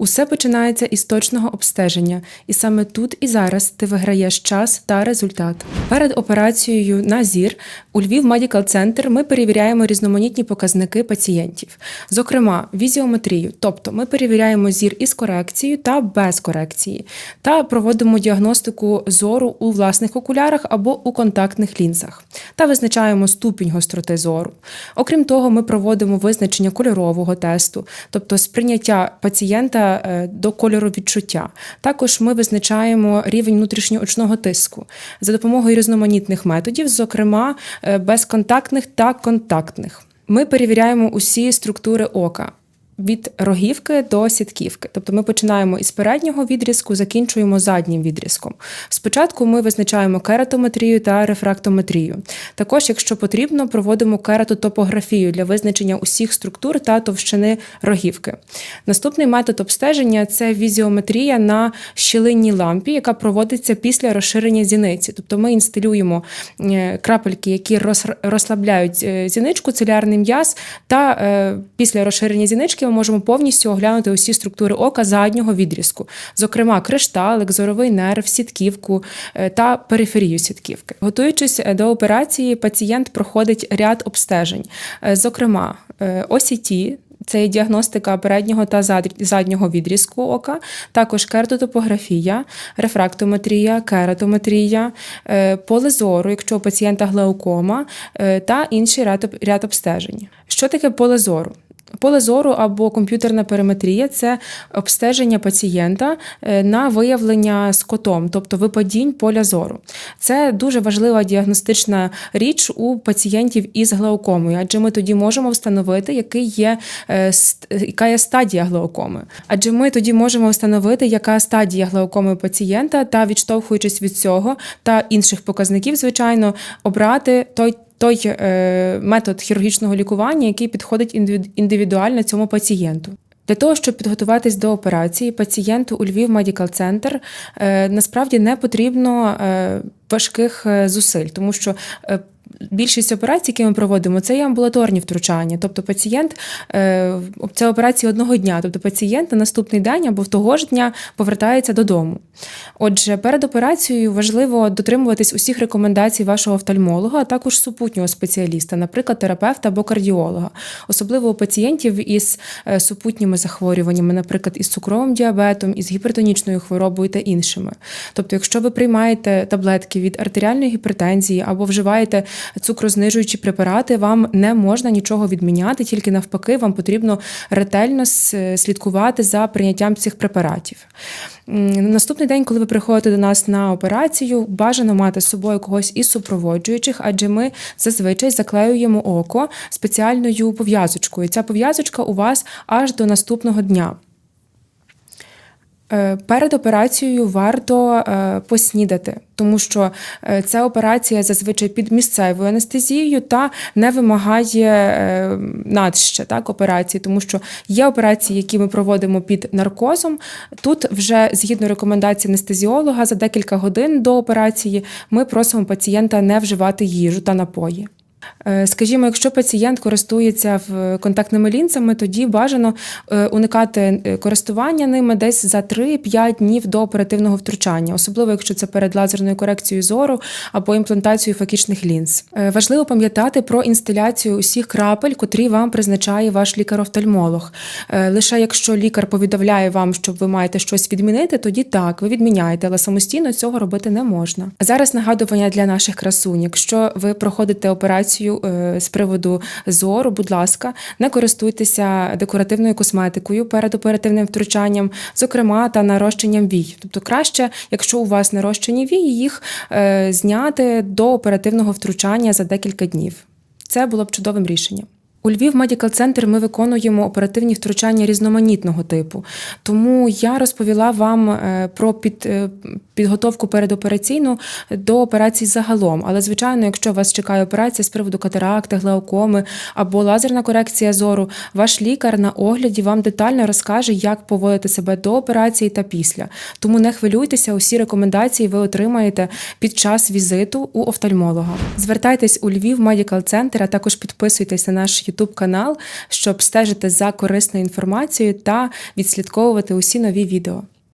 Усе починається із точного обстеження, і саме тут і зараз ти виграєш час та результат. Перед операцією на зір у Львів Medical Center ми перевіряємо різноманітні показники пацієнтів, зокрема візіометрію, тобто ми перевіряємо зір із корекцією та без корекції, та проводимо діагностику зору у власних окулярах або у контактних лінзах, та визначаємо ступінь гостроти зору. Окрім того, ми проводимо визначення кольорового тесту, тобто сприйняття пацієнта е, до кольору відчуття. Також ми визначаємо рівень внутрішньоочного тиску за допомогою різноманітних методів, зокрема е, безконтактних та контактних. Ми перевіряємо усі структури ока. Від рогівки до сітківки, тобто ми починаємо із переднього відрізку, закінчуємо заднім відрізком. Спочатку ми визначаємо кератометрію та рефрактометрію. Також, якщо потрібно, проводимо кератотопографію для визначення усіх структур та товщини рогівки. Наступний метод обстеження це візіометрія на щілинній лампі, яка проводиться після розширення зіниці. Тобто ми інсталюємо е, крапельки, які розслабляють е, зіничку, цилярний м'яз, та е, після розширення зінички ми можемо повністю оглянути усі структури ока заднього відрізку, зокрема кришталик, зоровий нерв, сітківку е, та периферію сітківки. Готуючись е, до операції, пацієнт проходить ряд обстежень, Е, зокрема OCT, це є діагностика переднього та заднього відрізку ока, також кертотопографія, рефрактометрія, кератометрія, поле зору, якщо у пацієнта глаукома, та інший ряд обстежень. Що таке поле зору? Поле зору або комп'ютерна периметрія це обстеження пацієнта е, на виявлення з котом, тобто випадінь поля зору. Це дуже важлива діагностична річ у пацієнтів із глаукомою, адже ми тоді можемо встановити, який є, е, яка є стадія глаукоми. Адже ми тоді можемо встановити, яка стадія глаукоми пацієнта, та відштовхуючись від цього та інших показників, звичайно, обрати той той е, метод хірургічного лікування, який підходить індивідуально цьому пацієнту. Для того, щоб підготуватись до операції, пацієнту у Львів Медікал е, насправді не потрібно е, важких е, зусиль, тому що Більшість операцій, які ми проводимо, це є амбулаторні втручання. Тобто пацієнт е, це операції одного дня. Тобто пацієнт на наступний день або в того ж дня повертається додому. Отже, перед операцією важливо дотримуватись усіх рекомендацій вашого офтальмолога, а також супутнього спеціаліста, наприклад, терапевта або кардіолога, особливо у пацієнтів із е, супутніми захворюваннями, наприклад, із цукровим діабетом, із гіпертонічною хворобою та іншими. Тобто, якщо ви приймаєте таблетки від артеріальної гіпертензії або вживаєте цукрознижуючі препарати, вам не можна нічого відміняти, тільки навпаки, вам потрібно ретельно слідкувати за прийняттям цих препаратів. На Наступний день, коли ви приходите до нас на операцію, бажано мати з собою когось із супроводжуючих, адже ми зазвичай заклеюємо око спеціальною пов'язочкою. Ця пов'язочка у вас аж до наступного дня. Е, Перед операцією варто е, поснідати, тому що е, ця операція зазвичай під місцевою анестезією та не вимагає надще так, операції, тому що є операції, які ми проводимо під наркозом. Тут вже згідно рекомендацій анестезіолога за декілька годин до операції ми просимо пацієнта не вживати їжу та напої. Е, Скажімо, якщо пацієнт користується контактними лінзами, тоді бажано е, уникати е, користування ними десь за 3-5 днів до оперативного втручання, особливо якщо це перед лазерною корекцією зору або імплантацією факічних лінз. Е, Важливо пам'ятати про інстиляцію усіх крапель, котрі вам призначає ваш лікар-офтальмолог. Е, Лише якщо лікар повідомляє вам, що ви маєте щось відмінити, тоді так, ви відміняєте, але самостійно цього робити не можна. Зараз нагадування для наших красунь. Якщо ви проходите операцію е, з приводу зору, будь ласка, не користуйтеся декоративною косметикою перед оперативним втручанням, зокрема та нарощенням вій. Тобто краще, якщо у вас нарощені вії, їх е, зняти до оперативного втручання за декілька днів. Це було б чудовим рішенням. У Львів Medical Center ми виконуємо оперативні втручання різноманітного типу. Тому я розповіла вам е, про під, е, підготовку передопераційну до операцій загалом. Але, звичайно, якщо вас чекає операція з приводу катаракти, глаукоми або лазерна корекція зору, ваш лікар на огляді вам детально розкаже, як поводити себе до операції та після. Тому не хвилюйтеся, усі рекомендації ви отримаєте під час візиту у офтальмолога. Звертайтесь у Львів Medical Center, а також підписуйтесь на наш YouTube канал, щоб стежити за корисною інформацією та відслідковувати усі нові відео.